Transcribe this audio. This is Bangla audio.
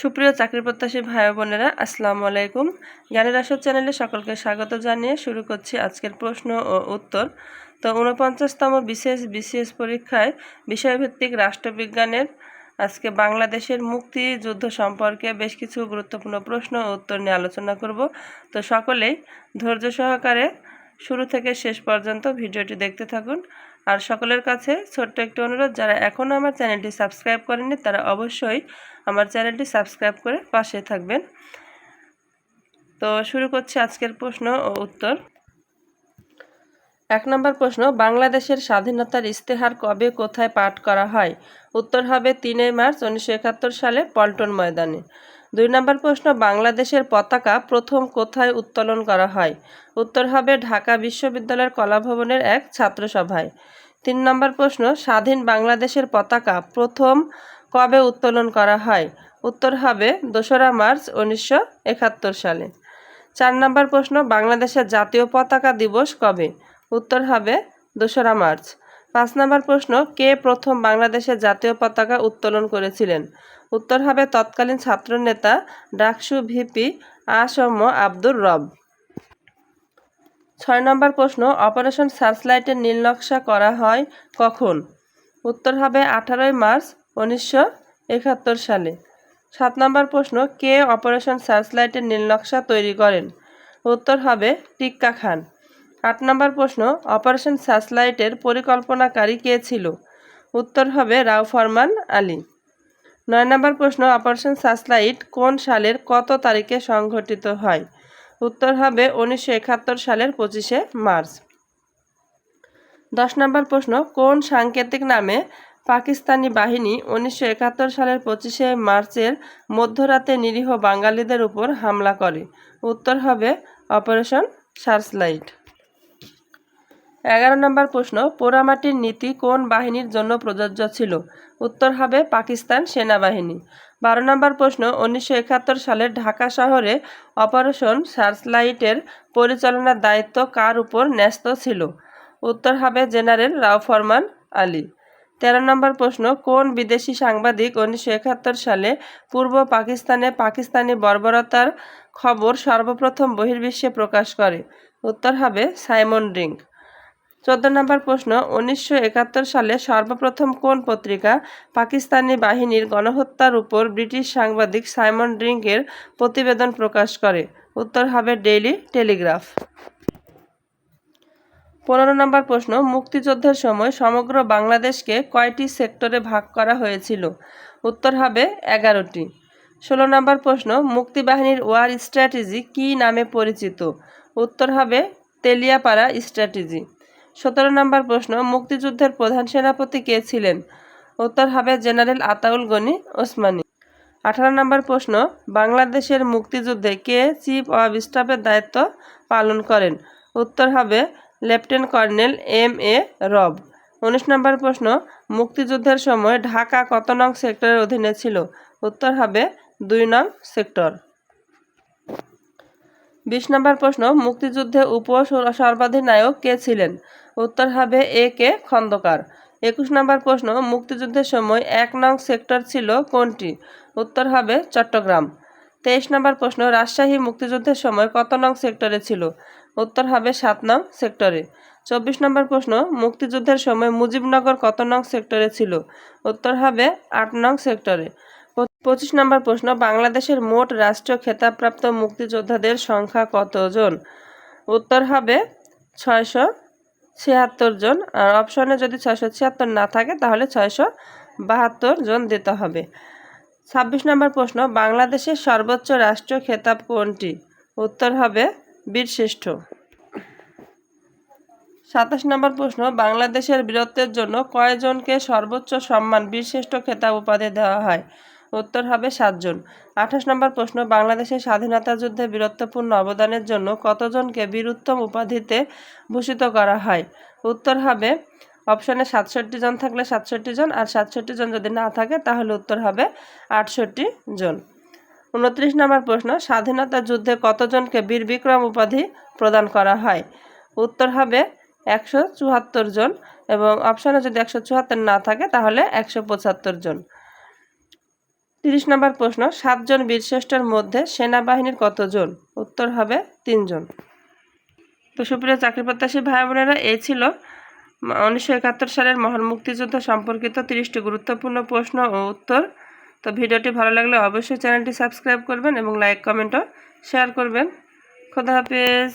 সুপ্রিয় চাকরি প্রত্যাশী ভাই বোনেরা, আসসালামু আলাইকুম। জ্ঞানের আসর চ্যানেলে সকলকে স্বাগত জানিয়ে শুরু করছি আজকের প্রশ্ন ও উত্তর। তো উনপঞ্চাশতম বিশেষ বিশেষ পরীক্ষায় বিষয়ভিত্তিক রাষ্ট্রবিজ্ঞানের আজকে বাংলাদেশের মুক্তিযুদ্ধ সম্পর্কে বেশ কিছু গুরুত্বপূর্ণ প্রশ্ন ও উত্তর নিয়ে আলোচনা করব। তো সকলেই ধৈর্য সহকারে শুরু থেকে শেষ পর্যন্ত ভিডিওটি দেখতে থাকুন। আর সকলের কাছে ছোট্ট একটি অনুরোধ, যারা এখনও আমার চ্যানেলটি সাবস্ক্রাইব করেননি, তারা অবশ্যই আমার চ্যানেলটি সাবস্ক্রাইব করে পাশে থাকবেন। তো শুরু করছি আজকের প্রশ্ন ও উত্তর। এক নম্বর প্রশ্ন, বাংলাদেশের স্বাধীনতার ইস্তেহার কবে কোথায় পাঠ করা হয়? উত্তর হবে তিনই মার্চ উনিশশো একাত্তর সালে পল্টন ময়দানে। দুই নম্বর প্রশ্ন, বাংলাদেশের পতাকা প্রথম কোথায় উত্তোলন করা হয়? উত্তর হবে ঢাকা বিশ্ববিদ্যালয়ের কলাভবনের এক ছাত্রসভায়। তিন নম্বর প্রশ্ন, স্বাধীন বাংলাদেশের পতাকা প্রথম কবে উত্তোলন করা হয়? উত্তর হবে দোসরা মার্চ উনিশশো একাত্তর সালে। চার নম্বর প্রশ্ন, বাংলাদেশের জাতীয় পতাকা দিবস কবে? উত্তর হবে দোসরা মার্চ পাঁচ নম্বর প্রশ্ন, কে প্রথম বাংলাদেশের জাতীয় পতাকা উত্তোলন করেছিলেন? উত্তর হবে তৎকালীন ছাত্রনেতা, ডাকসু ভিপি আসম আব্দুর রব। ছয় নম্বর প্রশ্ন, অপারেশন সার্চলাইটের নীলনকশা করা হয় কখন? উত্তর হবে আঠারোই মার্চ উনিশশো একাত্তর সালে। সাত নম্বর প্রশ্ন, কে অপারেশন সার্চলাইটের নীলনকশা তৈরি করেন? উত্তর হবে টিক্কা খান। আট নম্বর প্রশ্ন, অপারেশন সার্চলাইটের পরিকল্পনাকারী কে ছিল? উত্তর হবে রাও ফরমান আলী। নয় নম্বর প্রশ্ন, অপারেশন সার্চলাইট কোন সালের কত তারিখে সংঘটিত হয়? উত্তর হবে উনিশশো একাত্তর সালের পঁচিশে মার্চ। দশ নম্বর প্রশ্ন, কোন সাংকেতিক নামে পাকিস্তানি বাহিনী উনিশশো একাত্তর সালের পঁচিশে মার্চের মধ্যরাতে নিরীহ বাঙালিদের উপর হামলা করে? উত্তর হবে অপারেশন সার্চলাইট এগারো নম্বর প্রশ্ন, পোড়ামাটির নীতি কোন বাহিনীর জন্য প্রযোজ্য ছিল? উত্তর হবে পাকিস্তান সেনাবাহিনী। বারো নম্বর প্রশ্ন, উনিশশো একাত্তর সালে ঢাকা শহরে অপারেশন সার্চলাইটের পরিচালনার দায়িত্ব কার উপর ন্যস্ত ছিল? উত্তর হবে জেনারেল রাও ফরমান আলী। তেরো নম্বর প্রশ্ন, কোন বিদেশি সাংবাদিক উনিশশো একাত্তর সালে পূর্ব পাকিস্তানে পাকিস্তানি বর্বরতার খবর সর্বপ্রথম বহির্বিশ্বে প্রকাশ করে? উত্তর হবে সাইমন রিং চোদ্দ নম্বর প্রশ্ন, উনিশশো একাত্তর সালে সর্বপ্রথম কোন পত্রিকা পাকিস্তানি বাহিনীর গণহত্যার উপর ব্রিটিশ সাংবাদিক সাইমন ড্রিঙ্কের প্রতিবেদন প্রকাশ করে? উত্তর হবে ডেইলি টেলিগ্রাফ। পনেরো নম্বর প্রশ্ন, মুক্তিযুদ্ধের সময় সমগ্র বাংলাদেশকে কয়টি সেক্টরে ভাগ করা হয়েছিল? উত্তর হবে এগারোটি। ষোলো নম্বর প্রশ্ন, মুক্তিবাহিনীর ওয়ার স্ট্র্যাটেজি কী নামে পরিচিত? উত্তর হবে তেলিয়াপাড়া স্ট্র্যাটেজি। সতেরো নম্বর প্রশ্ন, মুক্তিযুদ্ধের প্রধান সেনাপতি কে ছিলেন? উত্তর হবে জেনারেল আতাউল গনি ওসমানী। আঠারো নম্বর প্রশ্ন, বাংলাদেশের মুক্তিযুদ্ধে কে চিফ অব স্টাফের দায়িত্ব পালন করেন? উত্তর হবে লেফটেন্যান্ট কর্নেল এম এ রব। উনিশ নম্বর প্রশ্ন, মুক্তিযুদ্ধের সময় ঢাকা কত নং সেক্টরের অধীনে ছিল? উত্তর হবে দুই নং সেক্টর। বিশ নম্বর প্রশ্ন, মুক্তিযুদ্ধে উপ সর্বাধিনায়ক কে ছিলেন? উত্তর হবে এ কে খন্দকার। একুশ নম্বর প্রশ্ন, মুক্তিযুদ্ধের সময় এক নং সেক্টর ছিল কোনটি? উত্তর হবে চট্টগ্রাম। তেইশ নম্বর প্রশ্ন, রাজশাহী মুক্তিযুদ্ধের সময় কত নং সেক্টরে ছিল? উত্তর হবে সাত নং সেক্টরে। চব্বিশ নম্বর প্রশ্ন, মুক্তিযুদ্ধের সময় মুজিবনগর কত নং সেক্টরে ছিল? উত্তর হবে আট নং সেক্টরে। পঁচিশ নম্বর প্রশ্ন, বাংলাদেশের মোট রাষ্ট্রীয় খেতাবপ্রাপ্ত মুক্তিযোদ্ধাদের সংখ্যা কতজন? উত্তর হবে ছয়শো ছিয়াত্তর জন। আর অপশনে যদি ছয়শো ছিয়াত্তর না থাকে, তাহলে ছয়শো বাহাত্তর জন দিতে হবে। ছাব্বিশ নম্বর প্রশ্ন, বাংলাদেশের সর্বোচ্চ রাষ্ট্রীয় খেতাব কোনটি? উত্তর হবে বীরশ্রেষ্ঠ। সাতাশ নম্বর প্রশ্ন, বাংলাদেশের বীরত্বের জন্য কয়জনকে সর্বোচ্চ সম্মান বীরশ্রেষ্ঠ খেতাব উপাধি দেওয়া হয়? উত্তর হবে সাতজন। আঠাশ নম্বর প্রশ্ন, বাংলাদেশের স্বাধীনতা যুদ্ধে বীরত্বপূর্ণ অবদানের জন্য কতজনকে বীরুত্তম উপাধিতে ভূষিত করা হয়? উত্তর হবে অপশনে সাতষট্টি জন থাকলে সাতষট্টি জন, আর সাতষট্টি জন যদি না থাকে তাহলে উত্তর হবে আটষট্টি জন। উনত্রিশ নম্বর প্রশ্ন, স্বাধীনতা যুদ্ধে কতজনকে বীর বিক্রম উপাধি প্রদান করা হয়? উত্তর হবে একশো চুয়াত্তর জন এবং অপশনে যদি একশো চুয়াত্তর না থাকে তাহলে একশো পঁচাত্তর জন। তিরিশ নম্বর প্রশ্ন, সাতজন বীরশ্রেষ্ঠের মধ্যে সেনাবাহিনীর কতজন? উত্তর হবে তিনজন। তো সুপ্রিয় চাকরি প্রত্যাশী ভাই বোনেরা, এই ছিল উনিশশো একাত্তর সালের মহান মুক্তিযুদ্ধ সম্পর্কিত তিরিশটি গুরুত্বপূর্ণ প্রশ্ন ও উত্তর। তো ভিডিওটি ভালো লাগলে অবশ্যই চ্যানেলটি সাবস্ক্রাইব করবেন এবং লাইক কমেন্টও শেয়ার করবেন। খোদা হাফেজ।